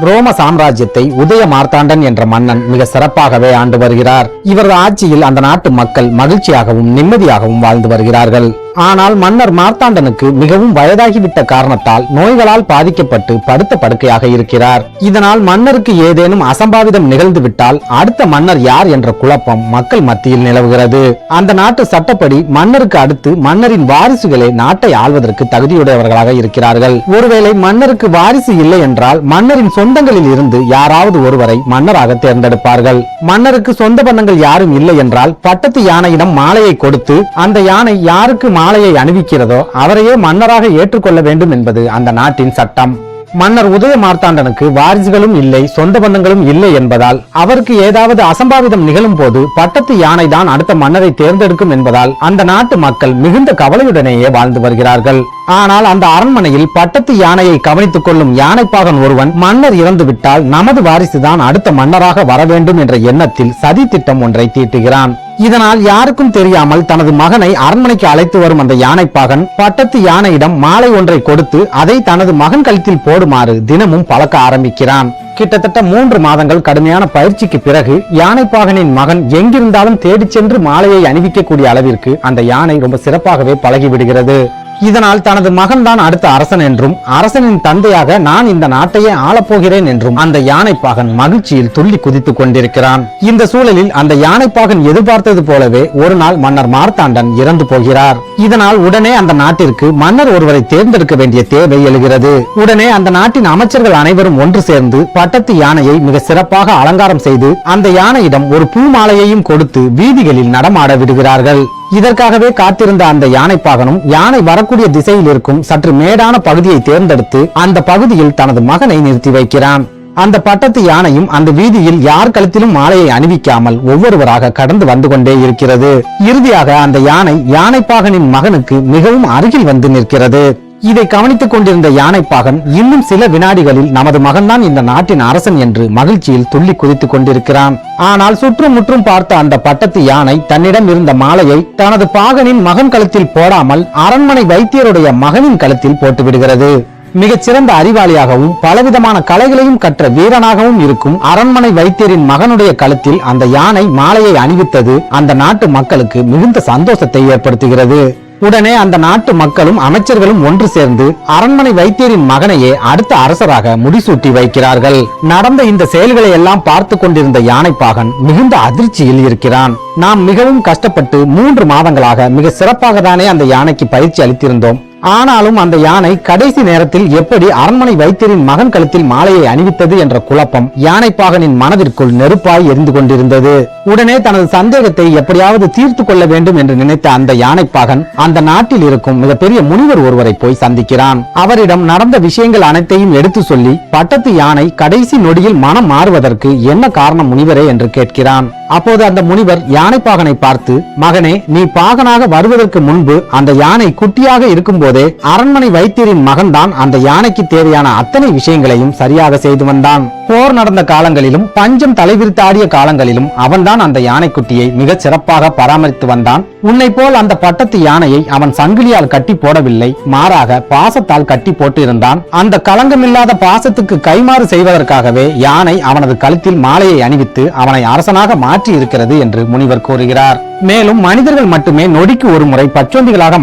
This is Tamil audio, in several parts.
ரோம சாம்ராஜ்யத்தை உதய மார்த்தாண்டன் என்ற மன்னன் மிக சிறப்பாகவே ஆண்டு வருகிறார். இவரது ஆட்சியில் அந்த நாட்டு மக்கள் மகிழ்ச்சியாகவும் நிம்மதியாகவும் வாழ்ந்து வருகிறார்கள். ஆனால் மன்னர் மார்த்தாண்டனுக்கு மிகவும் வயதாகிவிட்ட காரணத்தால் நோய்களால் பாதிக்கப்பட்டு படுத்த படுக்கையாக இருக்கிறார். இதனால் மன்னருக்கு ஏதேனும் அசம்பாவிதம் நிகழ்ந்துவிட்டால் அடுத்த மன்னர் யார் என்ற குழப்பம் மக்கள் மத்தியில் நிலவுகிறது. அந்த நாட்டு சட்டப்படி மன்னருக்கு அடுத்து மன்னரின் வாரிசுகளே நாட்டை ஆள்வதற்கு தகுதியுடையவர்களாக இருக்கிறார்கள். ஒருவேளை மன்னருக்கு வாரிசு இல்லை என்றால் மன்னரின் சொந்தங்களில் இருந்து யாராவது ஒருவரை மன்னராக தேர்ந்தெடுப்பார்கள். மன்னருக்கு சொந்த பந்தங்கள் யாரும் இல்லை என்றால் பட்டத்து யானையிடம் மாலையை கொடுத்து அந்த யானை யாருக்கு மாலையை அணிவிக்கிறதோ அவரையே மன்னராக ஏற்றுக்கொள்ள வேண்டும் என்பது அந்த நாட்டின் சட்டம். மன்னர் உதய மார்த்தாண்டனுக்கு வாரிசுகளும் இல்லை சொந்த பந்தங்களும் இல்லை என்பதால் அவருக்கு ஏதாவது அசம்பாவிதம் நிகழும் போது பட்டத்து யானை தான் அடுத்த மன்னரை தேர்ந்தெடுக்கும் என்பதால் அந்த நாட்டு மக்கள் மிகுந்த கவலையுடனேயே வாழ்ந்து வருகிறார்கள். ஆனால் அந்த அரண்மனையில் பட்டத்து யானையை கவனித்துக் கொள்ளும் யானைப்பாகன் ஒருவன் மன்னர் இறந்துவிட்டால் நமது வாரிசுதான் அடுத்த மன்னராக வர வேண்டும் என்ற எண்ணத்தில் சதி திட்டம் ஒன்றை தீட்டுகிறான். இதனால் யாருக்கும் தெரியாமல் தனது மகனை அரண்மனைக்கு அழைத்து வரும் அந்த யானைப்பாகன் பட்டத்து யானையிடம் மாலை ஒன்றை கொடுத்து அதை தனது மகன் கழுத்தில் போடுமாறு தினமும் பழக்க ஆரம்பிக்கிறான். கிட்டத்தட்ட மூன்று மாதங்கள் கடுமையான பயிற்சிக்கு பிறகு யானைப்பாகனின் மகன் எங்கிருந்தாலும் தேடிச் சென்று மாலையை அணிவிக்கக்கூடிய அளவிற்கு அந்த யானை ரொம்ப சிறப்பாகவே பழகிவிடுகிறது. இதனால் தனது மகன்தான் அடுத்த அரசன் என்றும் அரசனின் தந்தையாக நான் இந்த நாட்டையே ஆளப்போகிறேன் என்றும் அந்த யானைப்பாகன் மகிழ்ச்சியில் துள்ளி குதித்துக் கொண்டிருக்கிறான். இந்த சூழலில் அந்த யானைப்பாகன் எதிர்பார்த்தது போலவே ஒரு நாள் மன்னர் மார்த்தாண்டன் இறந்து போகிறார். இதனால் உடனே அந்த நாட்டிற்கு மன்னர் ஒருவரை தேர்ந்தெடுக்க வேண்டிய தேவை எழுகிறது. உடனே அந்த நாட்டின் அமைச்சர்கள் அனைவரும் ஒன்று சேர்ந்து பட்டத்து யானையை மிக சிறப்பாக அலங்காரம் செய்து அந்த யானையிடம் ஒரு பூ மாலையையும் கொடுத்து வீதிகளில் நடமாட விடுகிறார்கள். இதற்காகவே காத்திருந்த அந்த யானைப்பாகனும் யானை வரக்கூடிய திசையில் இருக்கும் சற்று மேடான பகுதியை தேர்ந்தெடுத்து அந்த பகுதியில் தனது மகனை நிறுத்தி வைக்கிறான். அந்த பட்டத்து யானையும் அந்த வீதியில் யார் கழுத்திலும் மாலையை அணிவிக்காமல் ஒவ்வொருவராக கடந்து வந்து கொண்டே இருக்கிறது. இறுதியாக அந்த யானை யானைப்பாகனின் மகனுக்கு மிகவும் அருகில் வந்து நிற்கிறது. இதை கவனித்துக் கொண்டிருந்த யானைப்பாகன் இன்னும் சில வினாடிகளில் நமது மகன்தான் இந்த நாட்டின் அரசன் என்று மகிழ்ச்சியில் துள்ளி குதித்துக் கொண்டிருக்கிறான். ஆனால் சுற்றும் முற்றும் பார்த்த அந்த பட்டத்து யானை தன்னிடம் இருந்த மாலையை தனது பாகனின் மகன் கழுத்தில் போடாமல் அரண்மனை வைத்தியருடைய மகனின் கழுத்தில் போட்டுவிடுகிறது. மிகச்சிறந்த சிறந்த அறிவாளியாகவும் பலவிதமான கலைகளையும் கற்ற வீரனாகவும் இருக்கும் அரண்மனை வைத்தியரின் மகனுடைய கழுத்தில் அந்த யானை மாலையை அணிவித்தது அந்த நாட்டு மக்களுக்கு மிகுந்த சந்தோஷத்தை ஏற்படுத்துகிறது. உடனே அந்த நாட்டு மக்களும் அமைச்சர்களும் ஒன்று சேர்ந்து அரண்மனை வைத்தியரின் மகனையே அடுத்த அரசராக முடிசூட்டி வைக்கிறார்கள். நடந்த இந்த செயல்களை எல்லாம் பார்த்து கொண்டிருந்த யானைப்பாகன் மிகுந்த அதிர்ச்சியில் இருக்கிறான். நாம் மிகவும் கஷ்டப்பட்டு மூன்று மாதங்களாக மிக சிறப்பாக தானே அந்த யானைக்கு பயிற்சி அளித்திருந்தோம். ஆனாலும் அந்த யானை கடைசி நேரத்தில் எப்படி அரண்மனை வைத்தியரின் மகன் கழுத்தில் மாலையை அணிவித்தது என்ற குழப்பம் யானைப்பாகனின் மனதிற்குள் நெருப்பாய் எரிந்து கொண்டிருந்தது. உடனே தனது சந்தேகத்தை எப்படியாவது தீர்த்து கொள்ள வேண்டும் என்று நினைத்த அந்த யானைப்பாகன் அந்த நாட்டில் இருக்கும் மிகப்பெரிய முனிவர் ஒருவரை போய் சந்திக்கிறான். அவரிடம் நடந்த விஷயங்கள் அனைத்தையும் எடுத்து சொல்லி பட்டத்து யானை கடைசி நொடியில் மனம் மாறுவதற்கு என்ன காரணம் முனிவரே என்று கேட்கிறான். அப்போது அந்த முனிவர் யானைப்பாகனை பார்த்து மகனே நீ பாகனாக வருவதற்கு முன்பு அந்த யானை குட்டியாக இருக்கும்போது போது அரண்மனை வைத்தியரின் மகன்தான் அந்த யானைக்கு தேவையான அத்தனை விஷயங்களையும் சரியாக செய்து வந்தான். போர் நடந்த காலங்களிலும் பஞ்சம் தலைவிரித்தாடிய காலங்களிலும் அவன்தான் அந்த யானைக்குட்டியை மிகச் சிறப்பாக பராமரித்து வந்தான். உன்னை போல் அந்த பட்டத்து யானையை அவன் சங்கிலியால் கட்டி போடவில்லை. மாறாக பாசத்தால் கட்டி போட்டு இருந்தான் அந்த களங்கமில்லாத பாசத்துக்கு கைமாறு செய்வதற்காகவே யானை அவனது கழுத்தில் மாலையை அணிவித்து அவனை அரசனாக மாற்றி இருக்கிறது என்று முனிவர் கூறுகிறார். மேலும் மனிதர்கள் மட்டுமே நொடிக்கு ஒரு முறை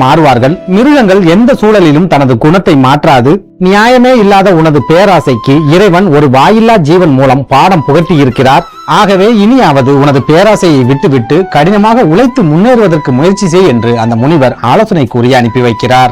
மாறுவார்கள். மிருகங்கள் எந்த சூழலிலும் தனது குணத்தை மாற்றாது. நியாயமே இல்லாத உனது பேராசைக்கு இறைவன் ஒரு வாயில்லா ஜீவன் மூலம் பாடம் புகட்டி இருக்கிறார் ஆகவே இனியாவது உனது பேராசையை விட்டுவிட்டு கடினமாக உழைத்து முன்னேறுவதற்கு முயற்சி செய் என்று அந்த முனிவர் ஆலோசனை கூறி அனுப்பி வைக்கிறார்.